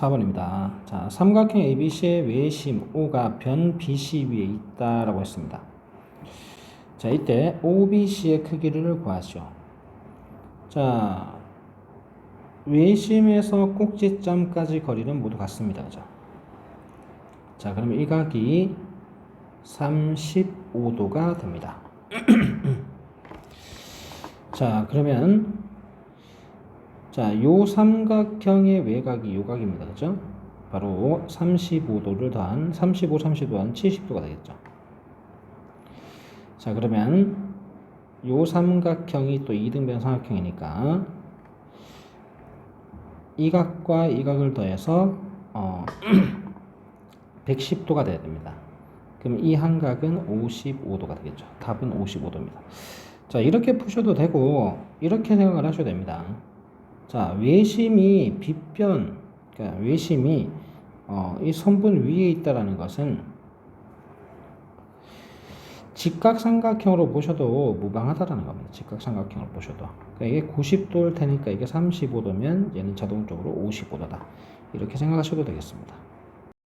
4번입니다. 자, 삼각형 ABC의 외심 O가 변 BC 위에 있다라고 했습니다. 자, 이때 OBC의 크기를 구하죠. 자, 외심에서 꼭지점까지 거리는 모두 같습니다. 그죠? 자, 그러면 이 각이 35도가 됩니다. 자, 그러면 자, 요 삼각형의 외곽이 요 각입니다. 그죠? 바로 35도를 더한 35, 30도 한 70도가 되겠죠. 자, 그러면 요 삼각형이 또 이등변 삼각형이니까 이 각과 이 각을 더해서 어 110도가 돼야 됩니다. 그럼 이 한각은 55도가 되겠죠. 답은 55도입니다. 자, 이렇게 푸셔도 되고 이렇게 생각을 하셔도 됩니다. 자, 외심이 빗변, 그러니까 외심이 어, 이 선분 위에 있다라는 것은 직각삼각형으로 보셔도 무방하다라는 겁니다. 직각삼각형으로 보셔도. 그러니까 이게 90도일 테니까 이게 35도면 얘는 자동적으로 55도다. 이렇게 생각하셔도 되겠습니다.